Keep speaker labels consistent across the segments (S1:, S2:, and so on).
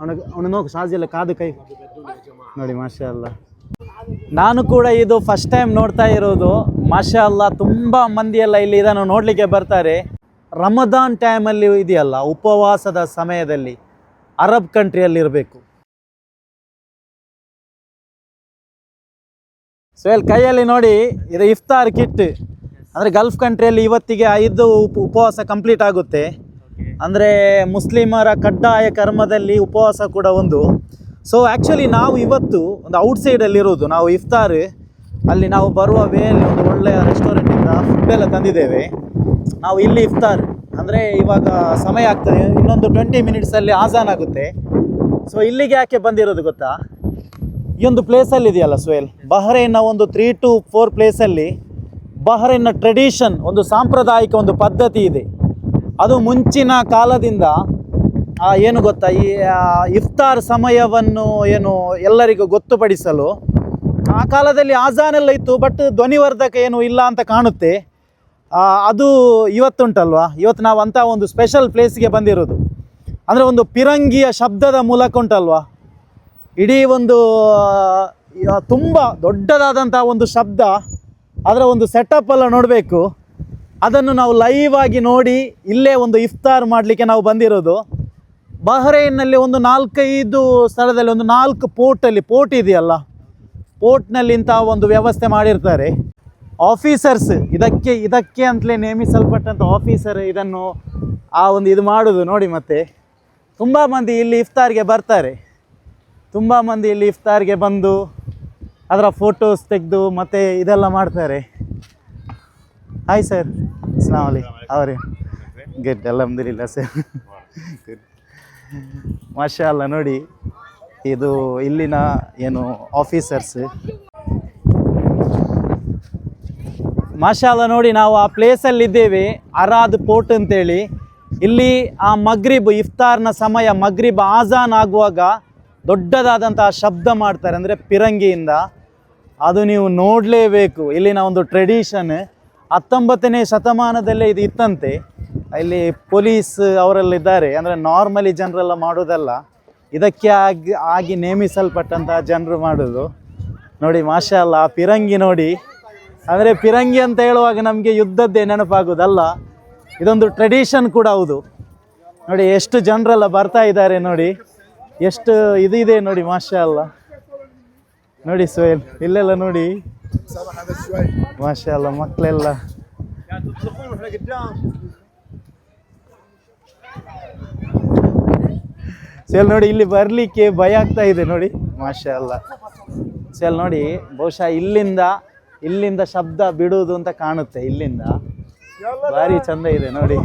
S1: ಅವನಿಗೆ ಅವನು ನೋವು ಸಾಜಿಲ್ಲ ಕಾದು ಕೈ. ನೋಡಿ ಮಾಷಾ ಅಲ್ಲ ನಾನು ಕೂಡ ಇದು ಫಸ್ಟ್ ಟೈಮ್ ನೋಡ್ತಾ ಇರೋದು. ಮಾಷಾ ಅಲ್ಲ ತುಂಬ ಮಂದಿ ಎಲ್ಲ ಇಲ್ಲಿ ಇದನ್ನು ನೋಡಲಿಕ್ಕೆ ಬರ್ತಾರೆ. ರಮದಾನ್ ಟೈಮಲ್ಲಿ ಇದೆಯಲ್ಲ, ಉಪವಾಸದ ಸಮಯದಲ್ಲಿ ಅರಬ್ ಕಂಟ್ರಿಯಲ್ಲಿ ಇರಬೇಕು. ಇಲ್ಲಿ ಕೈಯಲ್ಲಿ ನೋಡಿ, ಇದು ಇಫ್ತಾರ್ ಕಿಟ್ ಅಂದರೆ ಗಲ್ಫ್ ಕಂಟ್ರಿಯಲ್ಲಿ ಇವತ್ತಿಗೆ ಐದು ಉಪ- ಉಪವಾಸ ಕಂಪ್ಲೀಟ್ ಆಗುತ್ತೆ. ಅಂದರೆ ಮುಸ್ಲಿಮರ ಕಡ್ಡಾಯ ಕರ್ಮದಲ್ಲಿ ಉಪವಾಸ ಕೂಡ ಒಂದು. ಸೊ ಆ್ಯಕ್ಚುಲಿ ನಾವು ಇವತ್ತು ಒಂದು ಔಟ್ಸೈಡಲ್ಲಿರೋದು ನಾವು ಇಫ್ತಾರ್, ಅಲ್ಲಿ ನಾವು ಬರುವ ವೇಯಲ್ಲಿ ಒಂದು ಒಳ್ಳೆಯ ರೆಸ್ಟೋರೆಂಟಿಂದ ಫುಡ್ಡೆಲ್ಲ ತಂದಿದ್ದೇವೆ. ನಾವು ಇಲ್ಲಿ ಇಫ್ತಾರ್. ಅಂದರೆ ಇವಾಗ ಸಮಯ ಆಗ್ತದೆ. ಇನ್ನೊಂದು ಟ್ವೆಂಟಿ ಮಿನಿಟ್ಸಲ್ಲಿ ಆಜಾನ್ ಆಗುತ್ತೆ. ಸೊ ಇಲ್ಲಿಗೆ ಯಾಕೆ ಬಂದಿರೋದು ಗೊತ್ತಾ? ಈ ಒಂದು ಪ್ಲೇಸಲ್ಲಿ ಇದೆಯಲ್ಲ ಸೊಯೆಲ್ ಬಹ್ರೈನ್ನ ಒಂದು ತ್ರೀ ಟು ಫೋರ್ ಪ್ಲೇಸಲ್ಲಿ ಬಹ್ರೈನ್ನ ಟ್ರೆಡಿಷನ್ ಒಂದು ಸಾಂಪ್ರದಾಯಿಕ ಒಂದು ಪದ್ಧತಿ ಇದೆ. ಅದು ಮುಂಚಿನ ಕಾಲದಿಂದ ಏನು ಗೊತ್ತಾ, ಈ ಇಫ್ತಾರ್ ಸಮಯವನ್ನು ಏನು ಎಲ್ಲರಿಗೂ ಗೊತ್ತುಪಡಿಸಲು, ಆ ಕಾಲದಲ್ಲಿ ಆಜಾನ್ ಎಲ್ಲ ಇತ್ತು, ಬಟ್ ಧ್ವನಿವರ್ಧಕ ಏನು ಇಲ್ಲ ಅಂತ ಕಾಣುತ್ತೆ. ಅದು ಇವತ್ತುಂಟಲ್ವಾ? ಇವತ್ತು ನಾವು ಅಂಥ ಒಂದು ಸ್ಪೆಷಲ್ ಪ್ಲೇಸ್ಗೆ ಬಂದಿರೋದು. ಅಂದರೆ ಒಂದು ಪಿರಂಗಿಯ ಶಬ್ದದ ಮೂಲಕ ಉಂಟಲ್ವಾ? ಇಡೀ ಒಂದು ತುಂಬ ದೊಡ್ಡದಾದಂಥ ಒಂದು ಶಬ್ದ, ಅದರ ಒಂದು ಸೆಟಪ್ ಎಲ್ಲ ನೋಡಬೇಕು. ಅದನ್ನು ನಾವು ಲೈವ್ ಆಗಿ ನೋಡಿ ಇಲ್ಲೇ ಒಂದು ಇಫ್ತಾರ್ ಮಾಡಲಿಕ್ಕೆ ನಾವು ಬಂದಿರೋದು. ಬಹ್ರೈನ್ನಲ್ಲಿ ಒಂದು ನಾಲ್ಕೈದು ಸ್ಥಳದಲ್ಲಿ ಒಂದು ನಾಲ್ಕು ಪೋರ್ಟಲ್ಲಿ, ಪೋರ್ಟ್ ಇದೆಯಲ್ಲ? ಪೋರ್ಟ್ನಲ್ಲಿ ಇಂಥ ಒಂದು ವ್ಯವಸ್ಥೆ ಮಾಡಿರ್ತಾರೆ. ಆಫೀಸರ್ಸ್ ಇದಕ್ಕೆ ಇದಕ್ಕೆ ಅಂತಲೇ ನೇಮಿಸಲ್ಪಟ್ಟಂಥ ಆಫೀಸರ್ ಇದನ್ನು ಆ ಒಂದು ಇದು ಮಾಡೋದು. ನೋಡಿ ಮತ್ತೆ, ತುಂಬ ಮಂದಿ ಇಲ್ಲಿ ಇಫ್ತಾರ್ಗೆ ಬರ್ತಾರೆ. ತುಂಬ ಮಂದಿ ಇಲ್ಲಿ ಇಫ್ತಾರ್ಗೆ ಬಂದು ಅದರ ಫೋಟೋಸ್ ತೆಗೆದು ಮತ್ತು ಇದೆಲ್ಲ ಮಾಡ್ತಾರೆ. ಹಾಯ್ ಸರ್ ಅಸ್ಲಾಂ ಅವ್ರಿ ಗೆಟ್ ಗುಡ್ ಅಲ್ಹಮ್ದುಲಿಲ್ಲ ಸರ್ ಗುಡ್ ಮಾಷಾ ಅಲ್ಲ ನೋಡಿ ಇದು ಇಲ್ಲಿನ ಏನು ಆಫೀಸರ್ಸ್ ಮಾಷಾ ಅಲ್ಲ ನೋಡಿ ನಾವು ಆ ಪ್ಲೇಸಲ್ಲಿ ಇದ್ದೇವೆ ಅರಾದ್ ಪೋರ್ಟ್ ಅಂತೇಳಿ. ಇಲ್ಲಿ ಆ ಮಗ್ರಿಬ್ ಇಫ್ತಾರ್ನ ಸಮಯ ಮಗ್ರಿಬ್ ಆಜಾನ್ ಆಗುವಾಗ ದೊಡ್ಡದಾದಂತಹ ಶಬ್ದ ಮಾಡ್ತಾರೆ ಅಂದರೆ ಪಿರಂಗಿಯಿಂದ. ಅದು ನೀವು ನೋಡಲೇಬೇಕು. ಇಲ್ಲಿನ ಒಂದು ಟ್ರೆಡಿಷನ್ ಹತ್ತೊಂಬತ್ತನೇ ಶತಮಾನದಲ್ಲೇ ಇದು ಇತ್ತಂತೆ. ಇಲ್ಲಿ ಪೊಲೀಸ್ ಅವರಲ್ಲಿದ್ದಾರೆ. ಅಂದರೆ ನಾರ್ಮಲಿ ಜನರೆಲ್ಲ ಮಾಡೋದಲ್ಲ. ಇದಕ್ಕೆ ಆಗಿ ಆಗಿ ನೇಮಿಸಲ್ಪಟ್ಟಂತಹ ಜನರು ಮಾಡೋದು. ನೋಡಿ ಮಾಷಲ್ಲ ಆ ಪಿರಂಗಿ ನೋಡಿ. ಅಂದರೆ ಪಿರಂಗಿ ಅಂತ ಹೇಳುವಾಗ ನಮಗೆ ಯುದ್ಧದ್ದೇ ನೆನಪಾಗೋದಲ್ಲ. ಇದೊಂದು ಟ್ರೆಡಿಷನ್ ಕೂಡ ಹೌದು. ನೋಡಿ, ಎಷ್ಟು ಜನರೆಲ್ಲ ಬರ್ತಾ ಇದ್ದಾರೆ ನೋಡಿ. ಎಷ್ಟು ಇದಿದೆ ಇದೆ ನೋಡಿ ಮಾಷಲ್ಲ ನೋಡಿ ಸೋಹೇಲ್, ಇಲ್ಲೆಲ್ಲ ನೋಡಿ. ಮಾಷಾ ಅಲ್ಲ ಮಕ್ಕಳೆಲ್ಲ ಸೆಲ್ ನೋಡಿ, ಇಲ್ಲಿ ಬರಲಿಕ್ಕೆ ಭಯ ಆಗ್ತಾ ಇದೆ ನೋಡಿ. ಮಾಷ ಅಲ್ಲ ಸೆಲ್ ನೋಡಿ, ಬಹುಶಃ ಇಲ್ಲಿಂದ ಇಲ್ಲಿಂದ ಶಬ್ದ ಬಿಡುವುದು ಅಂತ ಕಾಣುತ್ತೆ, ಇಲ್ಲಿಂದ. ಭಾರಿ ಚಂದ ಇದೆ ನೋಡಿ.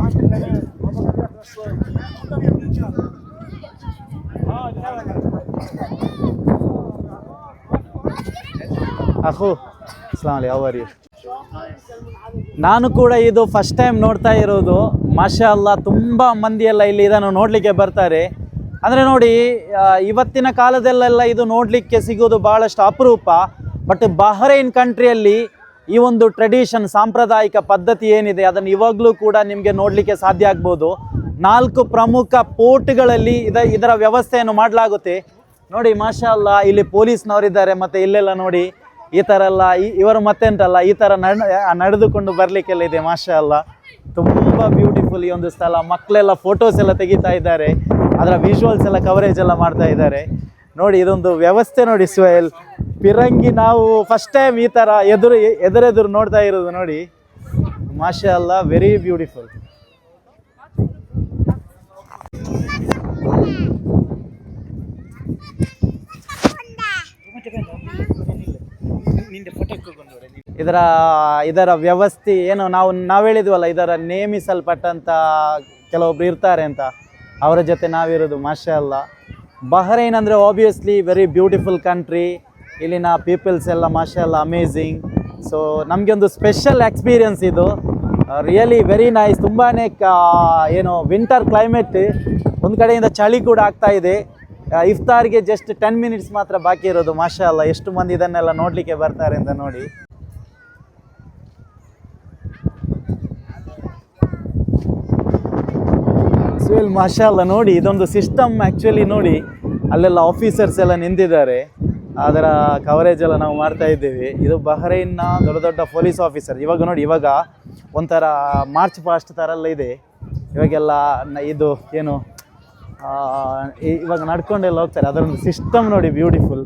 S1: ಅಹೋ, ಅಸ್ಲಾಂ ಅಲೈ ಅವರಿ ನಾನು ಕೂಡ ಇದು ಫಸ್ಟ್ ಟೈಮ್ ನೋಡ್ತಾ ಇರೋದು. ಮಾಷಾ ಅಲ್ಲ ತುಂಬ ಮಂದಿ ಎಲ್ಲ ಇಲ್ಲಿ ಇದನ್ನು ನೋಡಲಿಕ್ಕೆ ಬರ್ತಾರೆ. ಅಂದರೆ ನೋಡಿ ಇವತ್ತಿನ ಕಾಲದಲ್ಲೆಲ್ಲ ಇದು ನೋಡಲಿಕ್ಕೆ ಸಿಗೋದು ಭಾಳಷ್ಟು ಅಪರೂಪ. ಬಟ್ ಬಹ್ರೈನ್ ಕಂಟ್ರಿಯಲ್ಲಿ ಈ ಒಂದು ಟ್ರೆಡಿಷನ್ ಸಾಂಪ್ರದಾಯಿಕ ಪದ್ಧತಿ ಏನಿದೆ, ಅದನ್ನು ಇವಾಗಲೂ ಕೂಡ ನಿಮಗೆ ನೋಡಲಿಕ್ಕೆ ಸಾಧ್ಯ ಆಗ್ಬೋದು. ನಾಲ್ಕು ಪ್ರಮುಖ ಪೋರ್ಟ್ಗಳಲ್ಲಿ ಇದ, ಇದರ ವ್ಯವಸ್ಥೆಯನ್ನು ಮಾಡಲಾಗುತ್ತೆ. ನೋಡಿ ಮಾಷಾ ಅಲ್ಲ ಇಲ್ಲಿ ಪೊಲೀಸ್ನವರಿದ್ದಾರೆ, ಮತ್ತು ಇಲ್ಲೆಲ್ಲ ನೋಡಿ. ಈ ಥರ ಎಲ್ಲ ಇವರು ಮತ್ತೆಂಟಲ್ಲ ಈ ಥರ ನಡ್ ನಡೆದುಕೊಂಡು ಬರಲಿಕ್ಕೆಲ್ಲ ಇದೆ ಮಾಷಾ ಅಲ್ಲ ತುಂಬ ಬ್ಯೂಟಿಫುಲ್ ಈ ಒಂದು ಸ್ಥಳ. ಮಕ್ಕಳೆಲ್ಲ ಫೋಟೋಸ್ ಎಲ್ಲ ತೆಗಿತಾ ಇದ್ದಾರೆ. ಅದರ ವಿಜುವಲ್ಸ್ ಎಲ್ಲ ಕವರೇಜ್ ಎಲ್ಲ ಮಾಡ್ತಾ ಇದ್ದಾರೆ. ನೋಡಿ, ಇದೊಂದು ವ್ಯವಸ್ಥೆ ನೋಡಿ ಸುಹೇಲ್ ಪಿರಂಗಿ ನಾವು ಫಸ್ಟ್ ಟೈಮ್ ಈ ಥರ ಎದುರು ಎದುರೆದುರು ನೋಡ್ತಾ ಇರೋದು ನೋಡಿ. ಮಾಷಾ ಅಲ್ಲ ವೆರಿ ಬ್ಯೂಟಿಫುಲ್ ಇದರ ಇದರ ವ್ಯವಸ್ಥೆ ಏನು, ನಾವು ನಾವು ಹೇಳಿದ್ವಲ್ಲ, ಇದರ ನೇಮಿಸಲ್ಪಟ್ಟಂಥ ಕೆಲವೊಬ್ರು ಇರ್ತಾರೆ ಅಂತ. ಅವರ ಜೊತೆ ನಾವಿರೋದು ಮಾಷಾ ಅಲ್ಲ ಬಹ್ರೈನ್ ಅಂದರೆ ಆಬ್ವಿಯಸ್ಲಿ ವೆರಿ ಬ್ಯೂಟಿಫುಲ್ ಕಂಟ್ರಿ ಇಲ್ಲಿನ ಪೀಪಲ್ಸ್ ಎಲ್ಲ ಮಾಷಾ ಅಲ್ಲ ಅಮೇಝಿಂಗ್ ಸೊ ನಮಗೆ ಒಂದು ಸ್ಪೆಷಲ್ ಎಕ್ಸ್ಪೀರಿಯನ್ಸ್ ಇದು ರಿಯಲಿ ವೆರಿ ನೈಸ್ ತುಂಬಾ ಏನು ವಿಂಟರ್ ಕ್ಲೈಮೇಟ್ ಒಂದು ಕಡೆಯಿಂದ ಚಳಿ ಕೂಡ ಆಗ್ತಾ ಇದೆ. ಇಫ್ತಾರ್ಗೆ ಜಸ್ಟ್ ಟೆನ್ ಮಿನಿಟ್ಸ್ ಮಾತ್ರ ಬಾಕಿ ಇರೋದು. ಮಾಷಾ ಅಲ್ಲ ಎಷ್ಟು ಮಂದಿ ಇದನ್ನೆಲ್ಲ ನೋಡಲಿಕ್ಕೆ ಬರ್ತಾರೆ ಅಂತ ನೋಡಿ. ಸುಲ್ ಮಾಷಾ ಅಲ್ಲ ನೋಡಿ, ಇದೊಂದು ಸಿಸ್ಟಮ್ ಆ್ಯಕ್ಚುಲಿ ನೋಡಿ, ಅಲ್ಲೆಲ್ಲ ಆಫೀಸರ್ಸ್ ಎಲ್ಲ ನಿಂತಿದ್ದಾರೆ. ಅದರ ಕವರೇಜ್ ಎಲ್ಲ ನಾವು ಮಾಡ್ತಾ ಇದ್ದೀವಿ. ಇದು ಬಹರೈನ್ನ ದೊಡ್ಡ ದೊಡ್ಡ ಪೊಲೀಸ್ ಆಫೀಸರ್ ಇವಾಗ ನೋಡಿ, ಇವಾಗ ಒಂಥರ ಮಾರ್ಚ್ ಪಾಸ್ಟ್ ಥರ ಎಲ್ಲ ಇದೆ. ಇವಾಗೆಲ್ಲ ನ- ಇದು ಏನು ಇವಾಗ ನಡ್ಕೊಂಡೆಲ್ಲ ಹೋಗ್ತಾರೆ. ಅದರೊಂದು ಸಿಸ್ಟಮ್ ನೋಡಿ ಬ್ಯೂಟಿಫುಲ್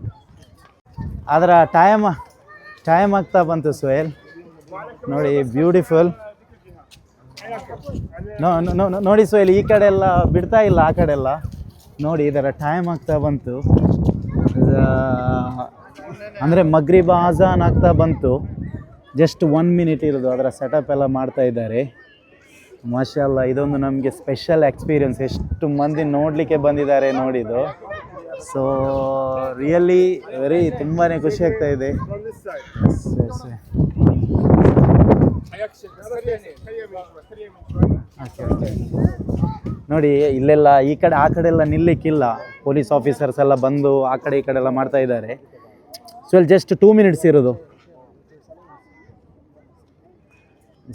S1: ಅದರ ಟೈಮ್ ಟೈಮ್ ಆಗ್ತಾ ಬಂತು ಸೋಯಲ್ ನೋಡಿ ಬ್ಯೂಟಿಫುಲ್ ನೋಡಿ ಸೋಯಲ್ ಈ ಕಡೆ ಎಲ್ಲ ಬಿಡ್ತಾ ಇಲ್ಲ, ಆ ಕಡೆ ಎಲ್ಲ. ನೋಡಿ, ಇದರ ಟೈಮ್ ಆಗ್ತಾ ಬಂತು. ಅಂದರೆ ಮಗ್ರಿಬ್ ಆಜಾನ್ ಆಗ್ತಾ ಬಂತು. ಜಸ್ಟ್ ಒನ್ ಮಿನಿಟ್ ಇರೋದು, ಅದರ ಸೆಟಪ್ ಎಲ್ಲ ಮಾಡ್ತಾ ಇದ್ದಾರೆ. ಮಾಷಲ್ಲ ಇದೊಂದು ನಮಗೆ ಸ್ಪೆಷಲ್ ಎಕ್ಸ್ಪೀರಿಯನ್ಸ್ ಎಷ್ಟು ಮಂದಿ ನೋಡಲಿಕ್ಕೆ ಬಂದಿದ್ದಾರೆ ನೋಡಿದ್ದು ಸೊ ರಿಯಲಿ ವೆರಿ ತುಂಬಾ ಖುಷಿ ಆಗ್ತಾ ಇದೆ. ನೋಡಿ, ಇಲ್ಲೆಲ್ಲ ಈ ಕಡೆ, ಆ ಕಡೆ ಎಲ್ಲ ನಿಲ್ಲಿಕ್ಕಿಲ್ಲ. ಪೊಲೀಸ್ ಆಫೀಸರ್ಸ್ ಎಲ್ಲ ಬಂದು ಆ ಕಡೆ ಈ ಕಡೆ ಎಲ್ಲ ಮಾಡ್ತಾ ಇದ್ದಾರೆ. ಸೊ ಇಲ್ಲಿ ಜಸ್ಟ್ ಟೂ ಮಿನಿಟ್ಸ್ ಇರೋದು.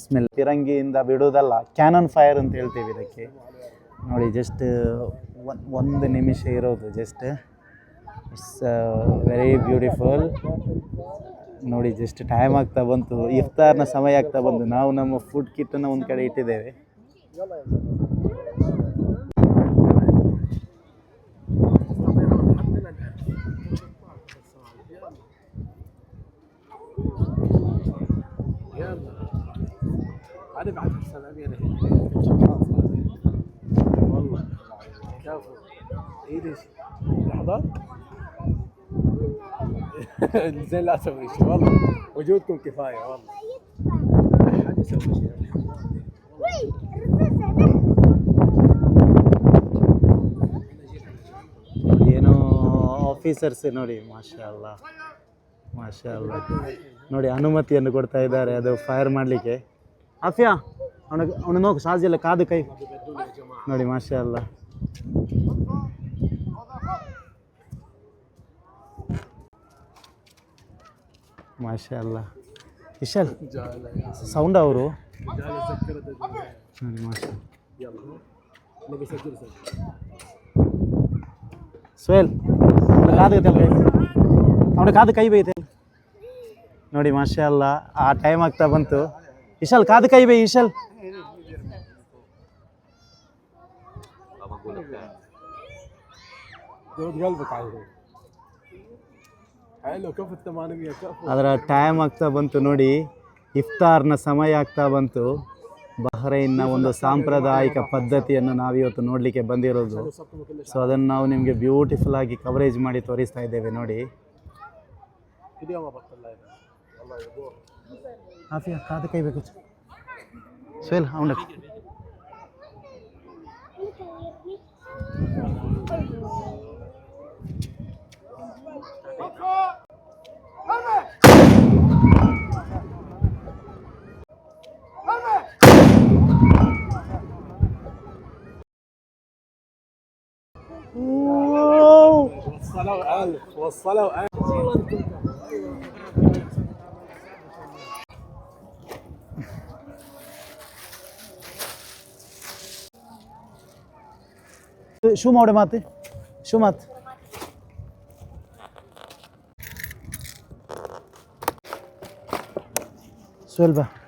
S1: ಸ್ಮೆಲ್ ಫಿರಂಗಿಯಿಂದ ಬಿಡೋದಲ್ಲ ಕ್ಯಾನನ್ ಫೈರ್ ಅಂತ ಹೇಳ್ತೀವಿ ಇದಕ್ಕೆ. ನೋಡಿ ಜಸ್ಟ್ ಒಂದು ನಿಮಿಷ ಇರೋದು ಜಸ್ಟ್ ಇಟ್ಸ್ ವೆರಿ ಬ್ಯೂಟಿಫುಲ್ ನೋಡಿ ಜಸ್ಟ್ ಟೈಮ್ ಆಗ್ತಾ ಬಂತು, ಇಫ್ತಾರ್ನ ಸಮಯ ಆಗ್ತಾ ಬಂತು. ನಾವು ನಮ್ಮ ಫುಡ್ ಕಿಟ್ಟನ್ನು ಒಂದು ಕಡೆ ಇಟ್ಟಿದ್ದೇವೆ.
S2: ليش لحظات زين لا اسوي شيء والله وجودكم كفايه والله لا حد يسوي شيء
S1: ಏನೋ ಆಫೀಸರ್ಸ್ ನೋಡಿ ಮಾಷಾ ಅಲ್ಲ ಮಾಷಾ ಅಲ್ಲ ನೋಡಿ ಅನುಮತಿಯನ್ನು ಕೊಡ್ತಾ ಇದ್ದಾರೆ ಅದು ಫೈರ್ ಮಾಡಲಿಕ್ಕೆ ಆಫಿಯಾ ಅವನಿಗೆ ಅವನು ನೋಕು ಸಾಜಿಲ್ಲ ಕಾದು ಕೈ ನೋಡಿ ಮಾಷಾ ಅಲ್ಲ ಮಾಷಾ ಅಲ್ಲ ವಿಶಾಲ್ ಸೌಂಡ್ ಅವರು? ಸುಹೇಲ್ ಅವ್ನ ಕಾದು ಅವನ ಕಾದು ಕೈ ಬೈತೆ ನೋಡಿ ಮಾಷಾ ಅಲ್ಲ ಆ ಟೈಮ್ ಆಗ್ತಾ ಬಂತು. ವಿಶಾಲ್, ಕಾದು ಕೈ ಬೈ
S2: ವಿಶಾಲ್. ಹೇಳ್ಬೇಕಾಗಿರೋದು
S1: ಅದರ ಟೈಮ್ ಆಗ್ತಾ ಬಂತು ನೋಡಿ ಇಫ್ತಾರ್ನ ಸಮಯ ಆಗ್ತಾ ಬಂತು. ಬಹ್ರೈನ್ನ ಒಂದು ಸಾಂಪ್ರದಾಯಿಕ ಪದ್ಧತಿಯನ್ನು ನಾವಿವತ್ತು ನೋಡಲಿಕ್ಕೆ ಬಂದಿರೋದು. ಸೊ ಅದನ್ನು ನಾವು ನಿಮಗೆ ಬ್ಯೂಟಿಫುಲ್ ಆಗಿ ಕವರೇಜ್ ಮಾಡಿ ತೋರಿಸ್ತಾ ಇದ್ದೇವೆ ನೋಡಿ. ಕಾದು ಕೈಬೇಕು ಸುಹೇಲ್ ಅವನ.
S2: وصلها وقال
S1: وصلها شو શું મોડે شو مات؟ માત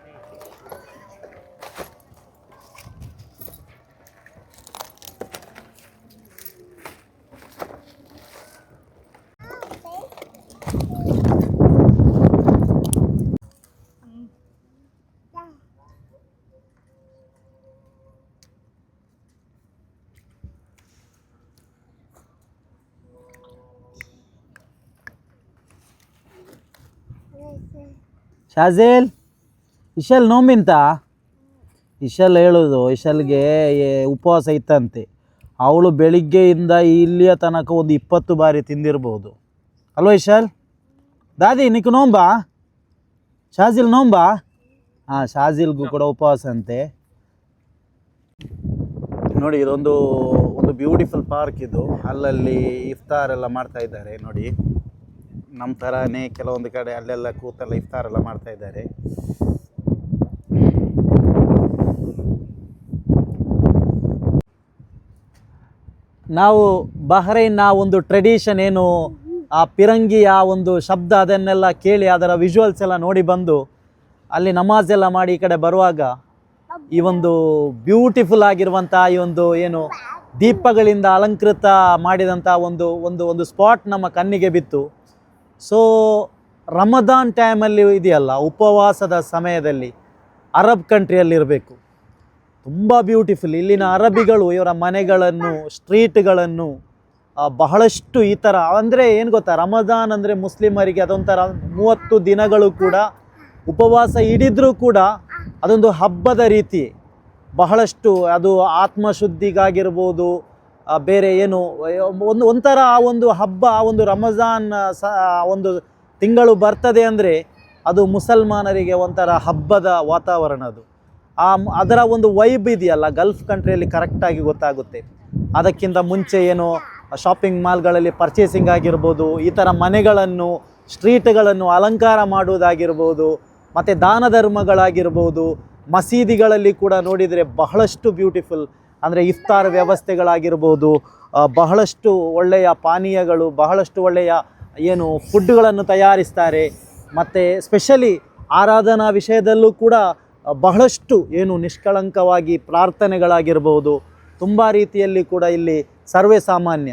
S1: ಶಾಜೇಲ್ ಇಶಲ್ ನೋಂಬಿಂತ ಇಶಲ್ ಹೇಳೋದು ಇಶಲ್ಗೆ ಉಪವಾಸ ಇತ್ತಂತೆ. ಅವಳು ಬೆಳಿಗ್ಗೆಯಿಂದ ಇಲ್ಲಿಯ ತನಕ ಒಂದು ಇಪ್ಪತ್ತು ಬಾರಿ ತಿಂದಿರ್ಬೋದು. ಅಲ್ವ ಇಶಲ್ ದಾದಿ ನಿಕ್ ನೋಂಬಾ ಶಾಜಿಲ್ ನೋಂಬಾ ಹಾಂ ಶಾಜಿಲ್ಗೂ ಕೂಡ ಉಪವಾಸ ಅಂತೆ. ನೋಡಿ, ಇದೊಂದು, ಒಂದು ಬ್ಯೂಟಿಫುಲ್ ಪಾರ್ಕ್ ಇದು. ಅಲ್ಲಲ್ಲಿ ಇಫ್ತಾರ್ ಎಲ್ಲ ಮಾಡ್ತಾ ಇದ್ದಾರೆ, ನೋಡಿ. ನಮ್ಮ ಥರನೇ ಕೆಲವೊಂದು ಕಡೆ ಅಲ್ಲೆಲ್ಲ ಕೂತೆಲ್ಲ ಮಾಡ್ತಾಯಿದ್ದಾರೆ ಮಾಡ್ತಾ ಇದ್ದಾರೆ. ನಾವು ಬಹ್ರೈನ್ನ ಒಂದು ಟ್ರೆಡಿಷನ್ ಏನು, ಆ ಪಿರಂಗಿಯ ಒಂದು ಶಬ್ದ ಅದನ್ನೆಲ್ಲ ಕೇಳಿ ಅದರ ವಿಜುವಲ್ಸ್ ಎಲ್ಲ ನೋಡಿ ಬಂದು, ಅಲ್ಲಿ ನಮಾಜ್ ಎಲ್ಲ ಮಾಡಿ ಈ ಕಡೆ ಬರುವಾಗ ಈ ಒಂದು ಬ್ಯೂಟಿಫುಲ್ ಆಗಿರುವಂಥ ಈ ಒಂದು ಏನು ದೀಪಗಳಿಂದ ಅಲಂಕೃತ ಮಾಡಿದಂಥ ಒಂದು ಒಂದು ಒಂದು ಸ್ಪಾಟ್ ನಮ್ಮ ಕಣ್ಣಿಗೆ ಬಿತ್ತು. ಸೊ ರಮದಾನ್ ಟೈಮಲ್ಲಿ ಇದೆಯಲ್ಲ, ಉಪವಾಸದ ಸಮಯದಲ್ಲಿ ಅರಬ್ ಕಂಟ್ರಿಯಲ್ಲಿರಬೇಕು ತುಂಬ ಬ್ಯೂಟಿಫುಲ್ ಇಲ್ಲಿನ ಅರಬಿಗಳು, ಇವರ ಮನೆಗಳನ್ನು ಸ್ಟ್ರೀಟ್ಗಳನ್ನು ಬಹಳಷ್ಟು ಈ ಥರ ಅಂದರೆ ಏನು ಗೊತ್ತಾ ರಮದಾನ್ ಅಂದರೆ ಮುಸ್ಲಿಮರಿಗೆ ಅದೊಂಥರ ಮೂವತ್ತು ದಿನಗಳು ಕೂಡ ಉಪವಾಸ ಹಿಡಿದ್ರೂ ಕೂಡ ಅದೊಂದು ಹಬ್ಬದ ರೀತಿ. ಬಹಳಷ್ಟು ಅದು ಆತ್ಮಶುದ್ಧಿಗಾಗಿರ್ಬೋದು ಬೇರೆ ಏನು, ಒಂದು, ಒಂಥರ ಆ ಒಂದು ಹಬ್ಬ, ಆ ಒಂದು ರಮಜಾನ್ ಸ ಒಂದು ತಿಂಗಳು ಬರ್ತದೆ ಅಂದರೆ ಅದು ಮುಸಲ್ಮಾನರಿಗೆ ಒಂಥರ ಹಬ್ಬದ ವಾತಾವರಣ ಅದು. ಆ, ಅದರ ಒಂದು ವೈಬ್ ಇದೆಯಲ್ಲ, ಗಲ್ಫ್ ಕಂಟ್ರಿಯಲ್ಲಿ ಕರೆಕ್ಟಾಗಿ ಗೊತ್ತಾಗುತ್ತೆ. ಅದಕ್ಕಿಂತ ಮುಂಚೆ ಏನು ಶಾಪಿಂಗ್ ಮಾಲ್ಗಳಲ್ಲಿ ಪರ್ಚೇಸಿಂಗ್ ಆಗಿರ್ಬೋದು, ಈ ಥರ ಮನೆಗಳನ್ನು ಸ್ಟ್ರೀಟ್ಗಳನ್ನು ಅಲಂಕಾರ ಮಾಡುವುದಾಗಿರ್ಬೋದು, ಮತ್ತು ದಾನ ಧರ್ಮಗಳಾಗಿರ್ಬೋದು, ಮಸೀದಿಗಳಲ್ಲಿ ಕೂಡ ನೋಡಿದರೆ ಬಹಳಷ್ಟು ಬ್ಯೂಟಿಫುಲ್ ಅಂದರೆ ಇಫ್ತಾರ್ ವ್ಯವಸ್ಥೆಗಳಾಗಿರ್ಬೋದು ಬಹಳಷ್ಟು ಒಳ್ಳೆಯ ಪಾನೀಯಗಳು, ಬಹಳಷ್ಟು ಒಳ್ಳೆಯ ಏನು ಫುಡ್ಗಳನ್ನು ತಯಾರಿಸ್ತಾರೆ. ಮತ್ತು ಸ್ಪೆಷಲಿ ಆರಾಧನಾ ವಿಷಯದಲ್ಲೂ ಕೂಡ ಬಹಳಷ್ಟು ಏನು ನಿಷ್ಕಳಂಕವಾಗಿ ಪ್ರಾರ್ಥನೆಗಳಾಗಿರ್ಬೋದು. ತುಂಬ ರೀತಿಯಲ್ಲಿ ಕೂಡ ಇಲ್ಲಿ ಸರ್ವೇ ಸಾಮಾನ್ಯ.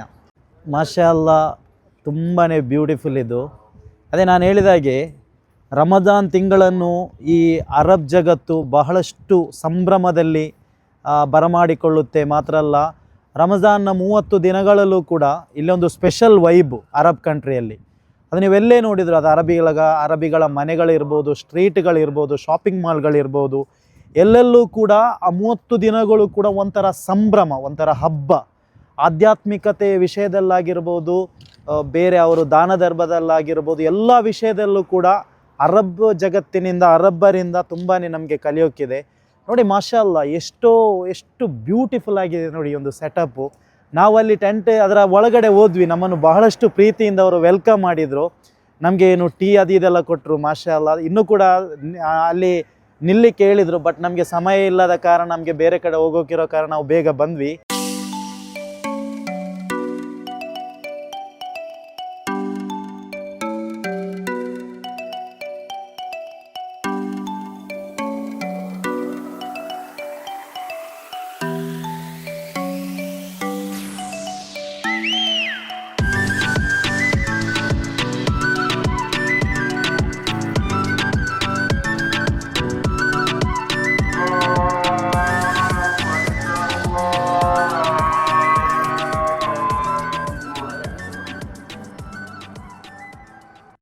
S1: ಮಾಷಲ್ಲ ತುಂಬಾ ಬ್ಯೂಟಿಫುಲ್ ಇದು. ಅದೇ ನಾನು ಹೇಳಿದಾಗೆ ರಮದಾನ್ ತಿಂಗಳನ್ನು ಈ ಅರಬ್ ಜಗತ್ತು ಬಹಳಷ್ಟು ಸಂಭ್ರಮದಲ್ಲಿ ಬರಮಾಡಿಕೊಳ್ಳುತ್ತೆ ಮಾತ್ರ ಅಲ್ಲ, ರಮಜಾನ್ನ ಮೂವತ್ತು ದಿನಗಳಲ್ಲೂ ಕೂಡ ಇಲ್ಲೊಂದು ಸ್ಪೆಷಲ್ ವೈಬ್ ಅರಬ್ ಕಂಟ್ರಿಯಲ್ಲಿ. ಅದು ನೀವೆಲ್ಲೇ ನೋಡಿದ್ರು ಅದು ಅರಬಿಗಳ ಅರಬಿಗಳ ಮನೆಗಳಿರ್ಬೋದು, ಸ್ಟ್ರೀಟ್ಗಳಿರ್ಬೋದು, ಶಾಪಿಂಗ್ ಮಾಲ್ಗಳಿರ್ಬೋದು, ಎಲ್ಲೆಲ್ಲೂ ಕೂಡ ಆ ಮೂವತ್ತು ದಿನಗಳು ಕೂಡ ಒಂಥರ ಸಂಭ್ರಮ, ಒಂಥರ ಹಬ್ಬ. ಆಧ್ಯಾತ್ಮಿಕತೆ ವಿಷಯದಲ್ಲಾಗಿರ್ಬೋದು ಬೇರೆ ಅವರು ದಾನ ಧರ್ಮದಲ್ಲಾಗಿರ್ಬೋದು, ಎಲ್ಲ ವಿಷಯದಲ್ಲೂ ಕೂಡ ಅರಬ್ ಜಗತ್ತಿನಿಂದ, ಅರಬ್ಬರಿಂದ ತುಂಬಾ ನಮಗೆ ಕಲಿಯೋಕ್ಕಿದೆ. ನೋಡಿ ಮಾಷಲ್ಲ ಎಷ್ಟೋ, ಎಷ್ಟು ಬ್ಯೂಟಿಫುಲ್ ಆಗಿದೆ ನೋಡಿ ಒಂದು ಸೆಟಪ್ಪು ನಾವಲ್ಲಿ ಟೆಂಟ್ ಅದರ ಒಳಗಡೆ ಹೋದ್ವಿ. ನಮ್ಮನ್ನು ಬಹಳಷ್ಟು ಪ್ರೀತಿಯಿಂದ ಅವರು ವೆಲ್ಕಮ್ ಮಾಡಿದರು. ನಮಗೆ ಏನು ಟೀ ಅದು ಇದೆಲ್ಲ ಕೊಟ್ಟರು ಮಾಷಲ್ಲ ಇನ್ನೂ ಕೂಡ ಅಲ್ಲಿ ನಿಲ್ಲಿಕ್ಕೆ ಹೇಳಿದರು ಬಟ್ ನಮಗೆ ಸಮಯ ಇಲ್ಲದ ಕಾರಣ ನಮಗೆ ಬೇರೆ ಕಡೆ ಹೋಗೋಕಿರೋ ಕಾರಣ ನಾವು ಬೇಗ ಬಂದ್ವಿ.